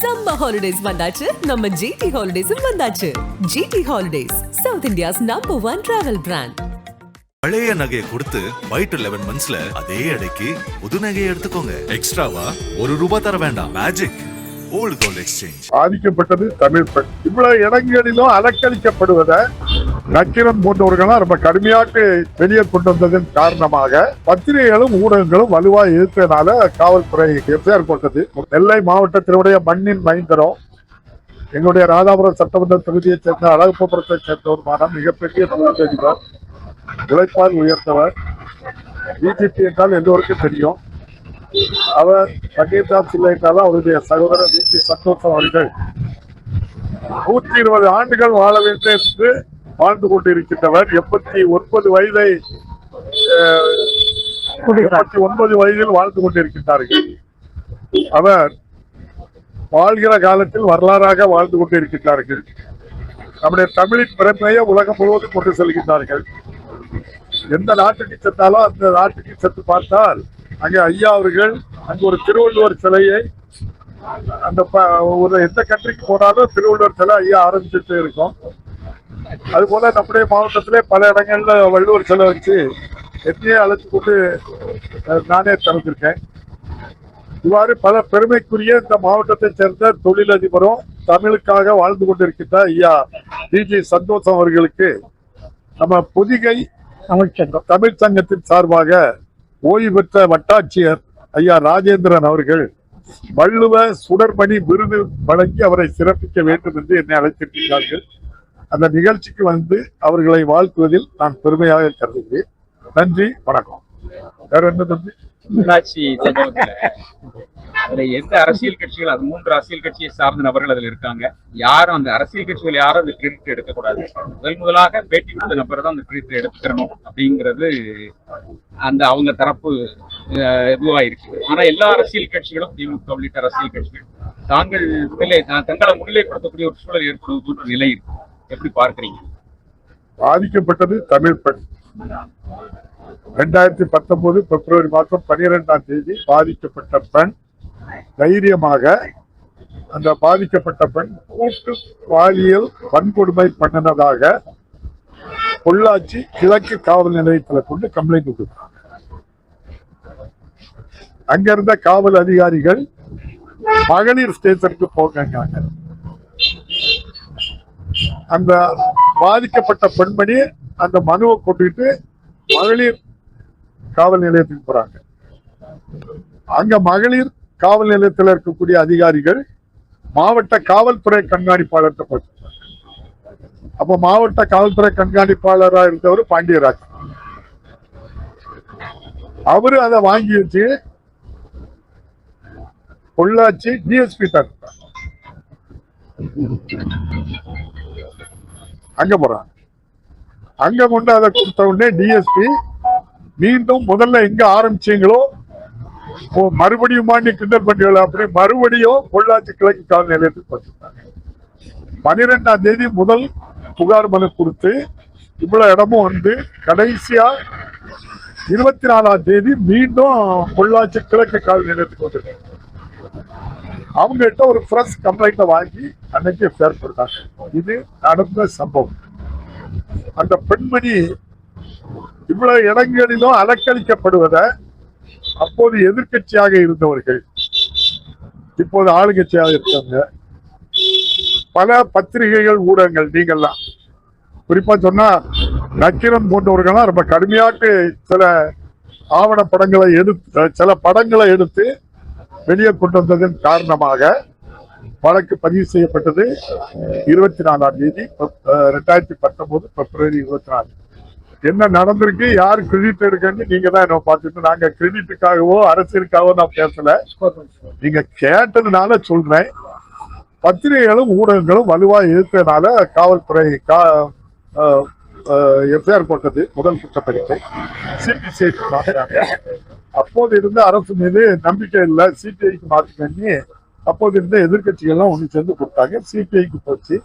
Summer holidays வந்தாச்சு. நம்ம GT ஹாலிடேஸும் வந்தாச்சு. GT holidays south India's number one travel brand பழைய நகையை கொடுத்து ஒயிட் லெவன் மந்த்ஸ்ல அதே எடைக்கு புது நகையை எடுத்துக்கோங்க. எக்ஸ்ட்ராவா ஒரு ரூபாய் தர வேண்டாம். மேஜிக் ஓல்ட் கோல்ட் எக்ஸ்சேஞ்ச் பாதிக்கப்பட்டது தமிழ் பெண். இவ்வளவு இடங்களிலும் அலக்களிக்கப்படுவதை நக்கீரன் போன்றவர்கள்லாம் ரொம்ப கடுமையாக வெளியே கொண்டு வந்ததன் காரணமாக பத்திரிகைகளும் ஊடகங்களும் வலுவாக இருப்பதனால காவல்துறை எஃப்ஐஆர் போட்டது. நெல்லை மாவட்டத்தினுடைய மண்ணின் மைந்தரம் எங்களுடைய ராதாபுரம் சட்டமன்ற தொகுதியைச் சேர்ந்த அழகுப்புறத்தை சேர்ந்தவருமான மிகப்பெரிய தொழிலதிபர் உழைப்பால் உயர்ந்தவர். பிஜேபி என்றால் எல்லோருக்கும் தெரியும். அவர் பகீர்தாஸ் இல்லை என்றாலும் அவருடைய சகோதரர் வி சந்தோஷம் அவர்கள். நூற்றி இருபது ஆண்டுகள் வாழ வேண்டும் என்று வாழ்ந்து கொண்டிருக்கின்றவர் எண்பத்தி ஒன்பது வயதை எண்பத்தி ஒன்பது வயதில் வாழ்ந்து கொண்டிருக்கின்றார்கள். அவர் வாழ்கிற காலத்தில் வரலாறாக வாழ்ந்து கொண்டிருக்கின்றார்கள். நம்முடைய தமிழின் பிறப்பையை உலகம் முழுவதும் கொண்டு செல்கின்றார்கள். எந்த நாட்டுக்கு சென்றாலும் அந்த நாட்டுக்கு சென்று பார்த்தால் அங்கே ஐயா அவர்கள் அங்கு ஒரு திருவள்ளுவர் சிலையை அந்த ஒரு எந்த கண்ட்ரிக்கு போனாலும் திருவள்ளுவர் சிலை ஐயா ஆரம்பிச்சுட்டு இருக்கும். அது போல நம்முடைய மாவட்டத்திலே பல இடங்கள்ல வள்ளுவர் சிலை வச்சு எத்தையே அழைச்சு கொண்டு நானே திறந்திருக்கேன் இவ்வாறு பல பெருமைக்குரிய இந்த மாவட்டத்தை சேர்ந்த தொழிலதிபரும் தமிழுக்காக வாழ்ந்து கொண்டிருக்கின்ற ஐயா டிஜி சந்தோஷம் அவர்களுக்கு நம்ம பொதிகை தமிழ்ச்சங்கம். தமிழ் சங்கத்தின் சார்பாக ஓய்வு பெற்ற வட்டாட்சியர் ஐயா ராஜேந்திரன் அவர்கள் வள்ளுவ சுடர்மணி விருது வழங்கி அவரை சிறப்பிக்க வேண்டும் என்று என்னை அழைத்திருக்கிறார்கள். அந்த நிகழ்ச்சிக்கு வந்து அவர்களை வாழ்த்துவதில் நான் பெருமையாக கருதுகிறேன். நன்றி வணக்கம். வேற என்ன தம்பி? உள்ளாட்சி அதுல எந்த அரசியல் கட்சிகள் அது மூன்று அரசியல் கட்சியை சார்ந்த நபர்கள் அதுல இருக்காங்க. யாரும் அந்த அரசியல் கட்சிகள் யாரும் அந்த கிரெடிட் எடுக்கக்கூடாது. முதல் முதலாக பேட்டி கொடுத்த நபரை தான் அந்த கிரெடிட் எடுத்துக்கணும் அப்படிங்கிறது அந்த அவங்க தரப்பு அஹ், இதுவா இருக்கு ஆனா எல்லா அரசியல் கட்சிகளும் திமுக உள்ளிட்ட அரசியல் கட்சிகள். தாங்கள் முன்னிலை தங்களை முன்னிலைப்படுத்தக்கூடிய ஒரு சூழல் ஏற்படுவது நிலை இருக்கு. எப்படி பார்க்கறீங்க? பாதிக்கப்பட்டது தமிழ் பெண். ரெண்டாயிரத்தி பத்தொன்பது பிப்ரவரி மாதம் பனிரெண்டாம் தேதி பாதிக்கப்பட்ட பெண். தைரியமாக அந்த பாதிக்கப்பட்ட பெண் கூட்டு பாலியல் வன்கொடுமை பண்ணினதாக பொள்ளாச்சி கிழக்கு காவல் நிலையத்தில் கொண்டு கம்ப்ளைண்ட் கொடுத்தாங்க. அங்கிருந்த காவல் அதிகாரிகள் மகளிர் ஸ்டேஷனுக்கு போங்க அந்த பாதிக்கப்பட்ட பெண்மணி அந்த மனுவை கொண்டுகிட்டு மகளிர் காவல் நிலையத்துக்கு போறாங்க. அங்க மகளிர் காவல் நிலையத்தில் இருக்கக்கூடிய அதிகாரிகள் மாவட்ட காவல்துறை கண்காணிப்பாளர்கிட்ட போச்சு அப்ப மாவட்ட காவல்துறை கண்காணிப்பாளரா இருந்தவர் பாண்டியராஜ். அவரு அதை வாங்கி வச்சு பொள்ளாச்சி டிஎஸ்பி தான் அங்க போறாங்க அங்க கொண்டு அதை கொடுத்த உடனே டிஎஸ்பி மீண்டும் முதல்ல எங்க ஆரம்பிச்சீங்களோ மறுபடியும் கிண்டல் பண்ணீங்களா அப்படி மறுபடியும் பொள்ளாச்சி கிழக்கு காவல் நிலையத்துக்கு போட்டுருந்தாங்க பனிரெண்டாம் தேதி முதல் புகார் மனு கொடுத்து இவ்வளவு இடமும் வந்து கடைசியா இருபத்தி நாலாம் தேதி மீண்டும் பொள்ளாச்சி கிழக்கு காவல் நிலையத்துக்கு வந்துருக்காங்க அவங்ககிட்ட ஒரு ஃப்ரெஷ் கம்ப்ளைண்ட்டை வாங்கி அன்னைக்கு ஃபேர் பண்ணாங்க இது நடந்த சம்பவம். அந்த பெண்மணி இவ்வளவு இடங்களிலும் அலக்களிக்கப்படுவதை அப்போது எதிர்க்கட்சியாக இருந்தவர்கள் இப்போது ஆளுங்கட்சியாக இருக்காங்க. பல பத்திரிகைகள் ஊடகங்கள் நீங்கள்லாம். குறிப்பா சொன்னா நக்கிரன் போன்றவர்கள்லாம் ரொம்ப கடுமையாக சில ஆவணப்படங்களை எடுத்து சில படங்களை எடுத்து வெளியே கொண்டு வந்ததன் காரணமாக வழக்கு பதிவு செய்யப்பட்டது இருபத்தி நாலாம் தேதி ரெண்டாயிரத்தி பத்தொன்பது பிப்ரவரி இருபத்தி நாலு என்ன நடந்திருக்கு யார் கிரெடிட் எடுக்கன்னு நீங்க தான் என்ன பார்த்துட்டு நாங்க கிரெடிட்டுக்காகவோ அரசியலுக்காகவோ நான் பேசல. நீங்க கேட்டதுனால சொல்றேன். பத்திரிகைகளும் ஊடகங்களும் வலுவா இருக்கிறதுனால காவல்துறை கா எஃப்ஐஆர் போட்டது முதல் குற்றப்பறிக்கை சிபிசிஐ அப்போது இருந்த அரசு மீது நம்பிக்கை இல்லை. சிபிஐக்கு மாற்றி பண்ணி அப்போது இருந்த எதிர்கட்சிகள்லாம் ஒன்று சேர்ந்து கொடுத்தாங்க. சிபிஐக்கு போச்சு.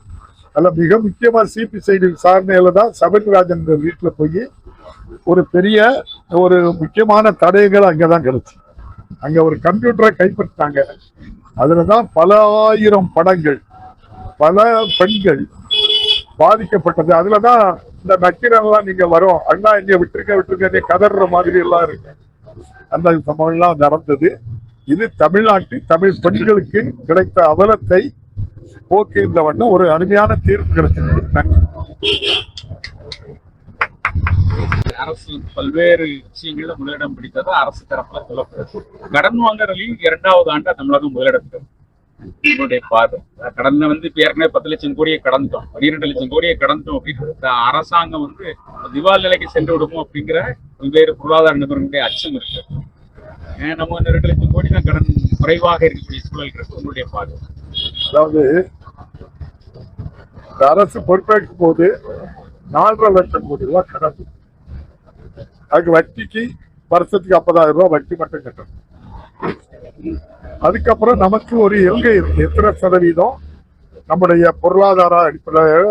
அதில் மிக முக்கியமாக சிபிசிஐடி விசாரணையில் தான் சபரிராஜன் வீட்டில் போய் ஒரு பெரிய ஒரு முக்கியமான தடயங்கள் அங்கதான் கிடச்சி. அங்கே ஒரு கம்ப்யூட்டரை கைப்பற்றித்தாங்க அதில் தான் பல ஆயிரம் படங்கள் பல பெண்கள் பாதிக்கப்பட்டது. அதில் தான் இந்த நக்கீரெல்லாம் நீங்க வரும். அண்ணா இங்க விட்டுருக்க விட்டுருக்க நீ கதற மாதிரி எல்லாம் இருக்கு. அந்த சம்பவம் எல்லாம் நடந்தது. இது தமிழ்நாட்டு தமிழ் பெண்களுக்கு கிடைத்த அவலத்தை போக்கின்ற வண்ணம் ஒரு அருமையான தீர்ப்பு கிடைச்சிருக்கு. நன்றி. அரசு பல்வேறு விஷயங்கள்ல முதலிடம் பிடித்தது அரசு தரப்புல சொல்லப்படுது கடன் வாங்குறதுலையும் இரண்டாவது ஆண்டு தமிழகம் முதலிடத்தில் உங்களுடைய பார்வை. கடந்த வந்து இப்ப ஏற்கனவே பத்து லட்சம் கோடியை கடந்தோம் பன்னிரெண்டு லட்சம் கோடியை கடந்தோம் அப்படின்னு அரசாங்கம் வந்து திவால் நிலைக்கு சென்று விடுமோ அப்படிங்கிற பல்வேறு பொருளாதார நிபுணர்களுடைய அச்சம் இருக்கு. ஏன் நம்ம வந்து ரெண்டு லட்சம் கோடி தான் கடன் குறைவாக இருக்கக்கூடிய சூழல் இருக்கு உங்களுடைய பார்வை. அதாவது அரசு பொறுப்பேற்கும் போது நாலரை லட்சம் கோடி ரூபாய் கடன். அதுக்கு வட்டிக்கு வருஷத்துக்கு ஐம்பதாயிரம் ரூபாய் வட்டி மட்டும் கட்டணும். அதுக்கப்புறம் நமக்கு ஒரு எல்கை இருக்கு? எத்தனை சதவீதம்? நம்முடைய பொருளாதார அடிப்படையில்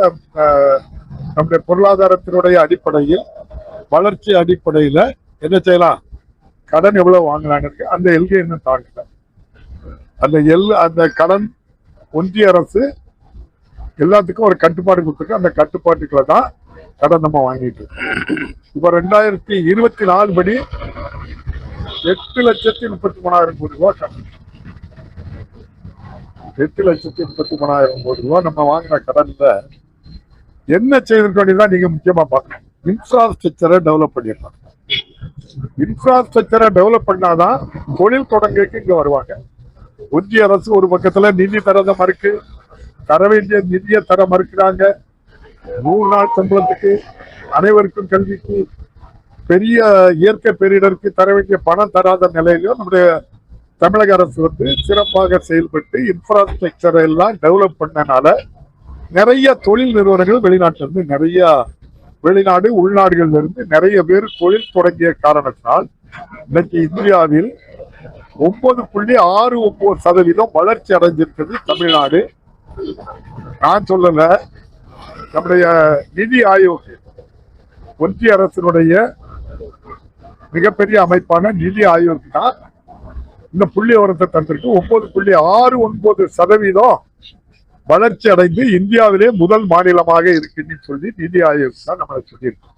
நம்முடைய பொருளாதாரத்தினுடைய அடிப்படையில் வளர்ச்சி அடிப்படையில் என்ன செய்யலாம்? கடன் எவ்வளவு வாங்கினாங்க அந்த எல்கை இன்னும் தாங்கல அந்த எல் அந்த கடன் ஒன்றிய அரசு எல்லாத்துக்கும் ஒரு கட்டுப்பாடு கொடுத்துருக்கு. அந்த கட்டுப்பாட்டுக்குள்ள தான் கடன் நம்ம வாங்கிட்டு இருக்கோம். இப்போ ரெண்டாயிரத்தி இருபத்தி நாலு படி எட்டு லட்சத்தி முப்பத்தி மூணாயிரம் கோடி ரூபாய் கடன். எட்டு லட்சத்தி முப்பத்தி மூணாயிரம் கோடி ரூபாய் நம்ம வாங்கின கடன்ல என்ன செய்திருக்க தான் நீங்க முக்கியமா பார்க்கணும். இன்ஃப்ராஸ்ட்ரக்சரை டெவலப் பண்ணிடலாம். இன்ஃப்ராஸ்ட்ரக்சரை டெவலப் பண்ணாதான் தொழில் தொடங்கக்கு இங்க வருவாங்க. ஒன்றிய அரசு ஒரு பக்கத்துல நிதி தரத மறுக்கு தர வேண்டிய நிதியை தர மறுக்கிறாங்க. நூறு நாள் சம்பளத்துக்கு அனைவருக்கும் கல்விக்கு பெரிய இயற்கை பேரிடருக்கு தர வேண்டிய பணம் தராத நிலையிலும் நம்முடைய தமிழக அரசு வந்து சிறப்பாக செயல்பட்டு இன்ஃப்ராஸ்ட்ரக்சர் எல்லாம் டெவலப் பண்ணனால நிறைய தொழில் நிறுவனங்கள் வெளிநாட்டுல இருந்து நிறைய வெளிநாடு உள்நாடுகள்ல இருந்து நிறைய பேர் தொழில் தொடங்கிய காரணத்தினால் இன்னைக்கு இந்தியாவில் ஒன்பது புள்ளி ஆறு ஒன்பது சதவீதம் வளர்ச்சி அடைஞ்சிருக்கிறது தமிழ்நாடு. நான் சொல்லல நம்முடைய நிதி ஆயோக் ஒன்றிய அரசினுடைய மிகப்பெரிய அமைப்பான நிதி ஆயோக் தான் இந்த புள்ளி விவரத்தை தந்திருக்கு. ஒன்பது புள்ளி ஆறு ஒன்பது சதவீதம் வளர்ச்சி அடைந்து இந்தியாவிலே முதல் மாநிலமாக இருக்குன்னு சொல்லி நிதி ஆயோக் தான் நம்மளை சொல்லியிருக்கு.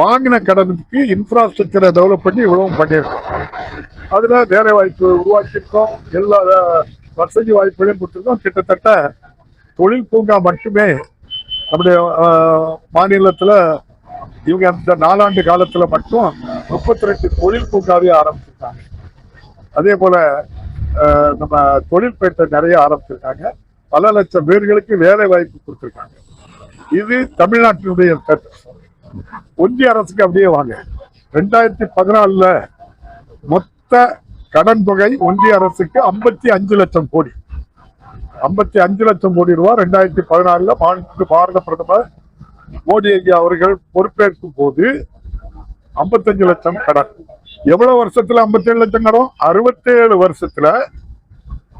வாங்கின கடனுக்கு இன்ஃப்ராஸ்ட்ரக்சரை டெவலப் பண்ணி இவ்வளவும் பண்ணியிருக்கோம். அதுல வேலை வாய்ப்பு உருவாக்கியிருக்கோம். எல்லா வசதி வாய்ப்புகளையும் கொடுத்துருக்கோம். கிட்டத்தட்ட தொழில் பூங்கா மட்டுமே நம்முடைய மாநிலத்துல இவங்க அந்த நாலாண்டு காலத்துல மட்டும் முப்பத்தி ரெண்டு தொழில் பூங்காவே ஆரம்பிச்சிருக்காங்க. அதே போல நம்ம தொழில் பேட்டை நிறைய ஆரம்பிச்சிருக்காங்க. பல லட்சம் பேர்களுக்கு வேலை வாய்ப்பு கொடுத்துருக்காங்க. இது தமிழ்நாட்டினுடைய ஒன்றிய அரசுக்கு அப்படியே வாங்க. ரெண்டாயிரத்தி பதினாலுல மொத்த கடன் தொகை ஒன்றிய அரசுக்கு ஐம்பத்தி அஞ்சு லட்சம் கோடி. ஐம்பத்தி அஞ்சு லட்சம் கோடி ரூபாய் ரெண்டாயிரத்தி பதினாலுல மாநில பாரத பிரதமர் மோடி ஐயா அவர்கள் பொறுப்பேற்கும் போது ஐம்பத்தஞ்சு லட்சம் கடன். எவ்வளவு வருஷத்துல 57 லட்சம் கடன்? அறுபத்தேழு வருஷத்துல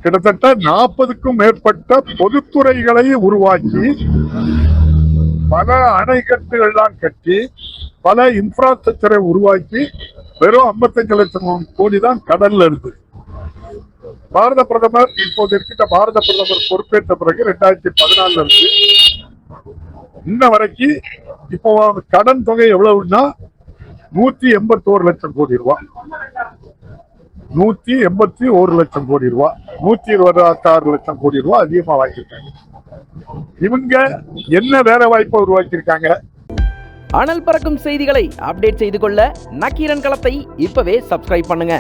கிட்டத்தட்ட நாற்பதுக்கும் மேற்பட்ட பொதுத்துறைகளை உருவாக்கி பல அணைக்கட்டுகள்லாம் கட்டி பல இன்ஃப்ராஸ்ட்ரக்சரை உருவாக்கி வெறும் 55 லட்சம் கோடி தான் கடல்ல இருந்து. பாரத பிரதமர் இப்போது இருக்கின்ற பாரத பிரதமர் பொறுப்பேற்ற பிறகு ரெண்டாயிரத்தி பதினாலுல இருந்து இன்ன வரைக்கும் இப்போ கடன் தொகை எவ்வளவுன்னா நூத்தி எண்பத்தோரு லட்சம் கோடி ரூபா. நூத்தி எண்பத்தி ஒரு லட்சம் கோடி ரூபா. நூத்தி இருபத்தி ஆறு லட்சம் கோடி ரூபா அதிகமா வாங்கியிருக்காங்க. இவங்க என்ன வேலை வாய்ப்பை உருவாக்கியிருக்காங்க? அனல் பறக்கும் செய்திகளை அப்டேட் செய்து கொள்ள நக்கீரன் களத்தை இப்பவே சப்ஸ்கிரைப் பண்ணுங்க.